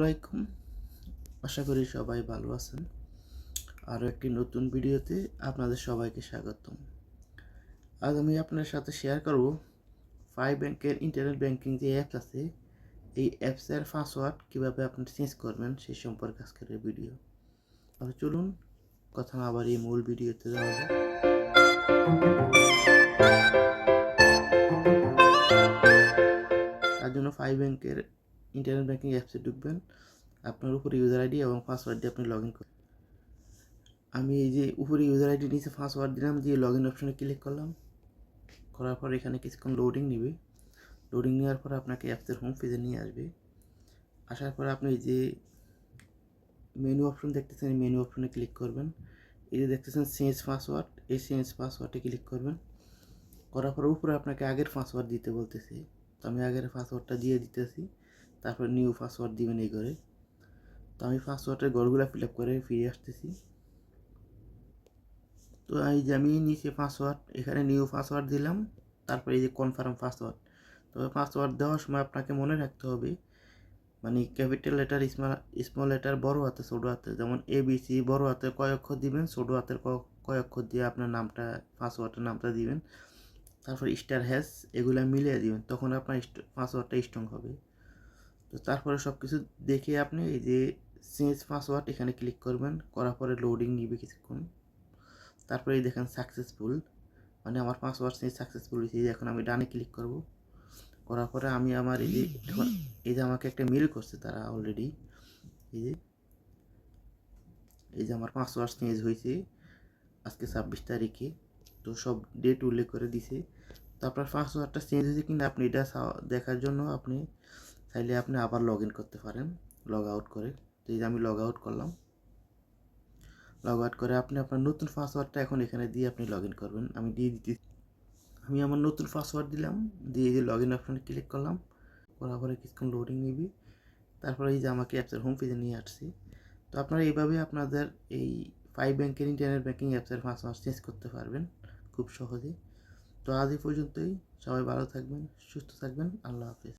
আসসালামাইকুম আশা করি সবাই ভালো আছেন। আরও একটি নতুন ভিডিওতে আপনাদের সবাইকে স্বাগতম। আজ আমি আপনার সাথে শেয়ার করব ফাইভ ব্যাংকের ইন্টারনেট ব্যাংকিং যে অ্যাপস আছে, এই অ্যাপসের পাসওয়ার্ড কীভাবে আপনি চেঞ্জ করবেন সেই সম্পর্কে আজকের ভিডিও তাহলে চলুন কথা না আবার এই মূল ভিডিওতে যাওয়া যাক। তার জন্য ফাইভ ব্যাংকের ইন্টারনেট ব্যাংকিং অ্যাপসে ঢুকবেন। আপনার উপরে ইউজার আইডি এবং পাসওয়ার্ড দিয়ে আপনি লগ ইন করবেন। আমি এই যে উপরে ইউজার আইডি নিচে পাসওয়ার্ড দিলাম, দিয়ে লগ ইন অপশনে ক্লিক করলাম। করার পর এখানে কিছুক্ষণ লোডিং নেবে। লোডিং নেওয়ার পর আপনাকে অ্যাপসের হোম পেজে নিয়ে আসবে। আসার পর আপনি যে মেনু অপশন দেখতেছেন মেনু অপশনে ক্লিক করবেন। এই যে দেখতেছেন চেঞ্জ পাসওয়ার্ড এই চেঞ্জ পাসওয়ার্ডে ক্লিক করবেন। করার পর উপরে আপনাকে আগের পাসওয়ার্ড দিতে বলতেছে। তো আমি আগের পাসওয়ার্ডটা দিয়ে দিতেছি। তারপর নিউ পাসওয়ার্ড দিবেন এই করে। তো আমি পাসওয়ার্ডের ঘরগুলো ফিল আপ করে ফিরে আসতেছি। তো এই যে আমি নিচে পাসওয়ার্ড এখানে নিউ পাসওয়ার্ড দিলাম, তারপরে এই যে কনফার্ম পাসওয়ার্ড তবে পাসওয়ার্ড দেওয়ার সময় আপনাকে মনে রাখতে হবে মানে capital letter small small letter বড় হাতে, ছোটো হাতে, যেমন এ বি সি বড় হাতে, কয় অক্ষর দিবেন, ছোটো হাতের কয় অক্ষর দিয়ে আপনার নামটা পাসওয়ার্ডের নামটা দিবেন। তারপর স্টার হ্যাশ এগুলো মিলিয়ে দিবেন, তখন আপনার পাসওয়ার্ডটা স্ট্রং হবে। তো তারপরে সব কিছু দেখে আপনি এই যে চেঞ্জ পাসওয়ার্ড এখানে ক্লিক করবেন, করার পরে লোডিং নিবে কিছুক্ষণ। তারপরে এই দেখেন সাকসেসফুল মানে আমার পাসওয়ার্ড চেঞ্জ সাকসেসফুল হয়েছে এখন আমি ডানে ক্লিক করব। করার পরে আমি আমার এই যে এখন এই যে আমাকে একটা মেল করছে তারা অলরেডি এই যে এই যে আমার পাসওয়ার্ড চেঞ্জ হয়েছে আজকে ছাব্বিশ তারিখে, তো সব ডেট উল্লেখ করে দিছে। তো আপনার পাসওয়ার্ডটা চেঞ্জ হয়েছে কিনা আপনি এটা দেখার জন্য আপনি চাইলে আপনি আবার লগ ইন করতে পারেন লগ আউট করে। এই যে আমি লগ আউট করলাম। লগ আউট করে আপনি আপনার নতুন পাসওয়ার্ডটা এখন এখানে দিয়ে আপনি লগ ইন করবেন। আমি দিয়ে দিতে আমি আমার নতুন পাসওয়ার্ড দিলাম, দিয়ে এই যে লগ ইন অপশানে ক্লিক করলাম। করার পরে কিছুক্ষণ লোডিং নিবি। তারপরে এই যে আমাকে অ্যাপসের হোম পেজে নিয়ে আসছি। তো আপনারা এইভাবে আপনাদের এই ফাইভ ব্যাংকের ইন্টারনেট ব্যাঙ্কিং অ্যাপসের পাসওয়ার্ড চেঞ্জ করতে পারবেন খুব সহজে তো আজ এই পর্যন্তই। সবাই ভালো থাকবেন, সুস্থ থাকবেন। আল্লাহ হাফেজ।